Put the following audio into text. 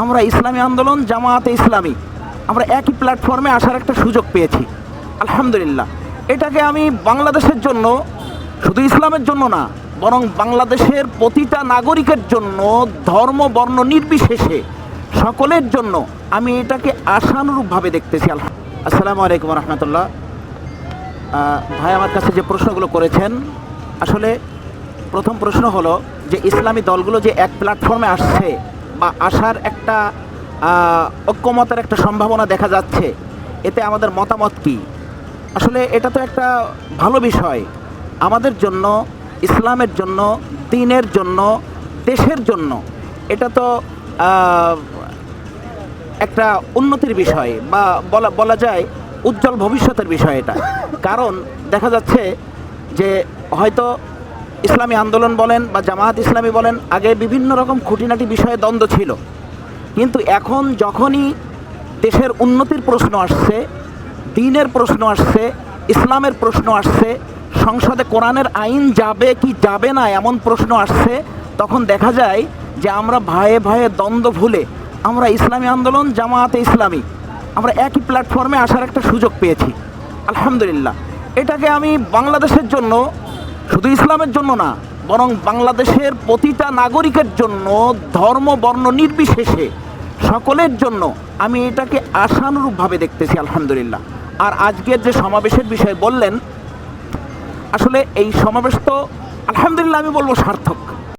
আমরা ইসলামী আন্দোলন, জামায়াতে ইসলামী, আমরা একই প্ল্যাটফর্মে আসার একটা সুযোগ পেয়েছি। আলহামদুলিল্লাহ। এটাকে আমি বাংলাদেশের জন্য, শুধু ইসলামের জন্য না, বরং বাংলাদেশের প্রতিটা নাগরিকের জন্য, ধর্ম, বর্ণ নির্বিশেষে সকলের জন্য আমি এটাকে আশানুরূপভাবে দেখতেছি। আলহাম আসসালামু আলাইকুম রহমতুল্লাহ ভাই আমার কাছে যে প্রশ্নগুলো করেছেন, আসলে প্রথম প্রশ্ন হলো যে ইসলামী দলগুলো যে এক প্ল্যাটফর্মে আসছে আসার একটা ঐক্যমতের একটা সম্ভাবনা দেখা যাচ্ছে। এতে আমাদের মতামত কি? আসলে এটা তো একটা ভালো বিষয়। আমাদের জন্য, ইসলামের জন্য, দিনের জন্য, দেশের জন্য এটা তো একটা উন্নতির বিষয় বা বলা বলা যায় উজ্জ্বল ভবিষ্যতের বিষয় এটা। কারণ দেখা যাচ্ছে যে হয়তো ইসলামী আন্দোলন বলেন বা জামায়াত ইসলামী বলেন, আগে বিভিন্ন রকম খুঁটিনাটি বিষয়ে দ্বন্দ্ব ছিল। কিন্তু এখন যখনই দেশের উন্নতির প্রশ্ন আসছে, দিনের প্রশ্ন আসছে, ইসলামের প্রশ্ন আসছে, সংসদে কোরআনের আইন যাবে কি যাবে না এমন প্রশ্ন আসছে, তখন দেখা যায় যে আমরা ভয়ে ভয়ে দ্বন্দ্ব ভুলে আমরা ইসলামী আন্দোলন, জামায়াতে ইসলামী, আমরা একই প্ল্যাটফর্মে আসার একটা সুযোগ পেয়েছি। আলহামদুলিল্লাহ। এটাকে আমি বাংলাদেশের জন্য শুধু ইসলামের জন্য না, বরং বাংলাদেশের প্রতিটা নাগরিকের জন্য, ধর্ম, বর্ণ নির্বিশেষে সকলের জন্য আমি এটাকে আশানুরূপভাবে দেখতেছি, আলহামদুলিল্লাহ। আর আজকের যে সমাবেশের বিষয়ে বললেন, আসলে এই সমাবেশ তো, আলহামদুলিল্লাহ আমি বলব সার্থক।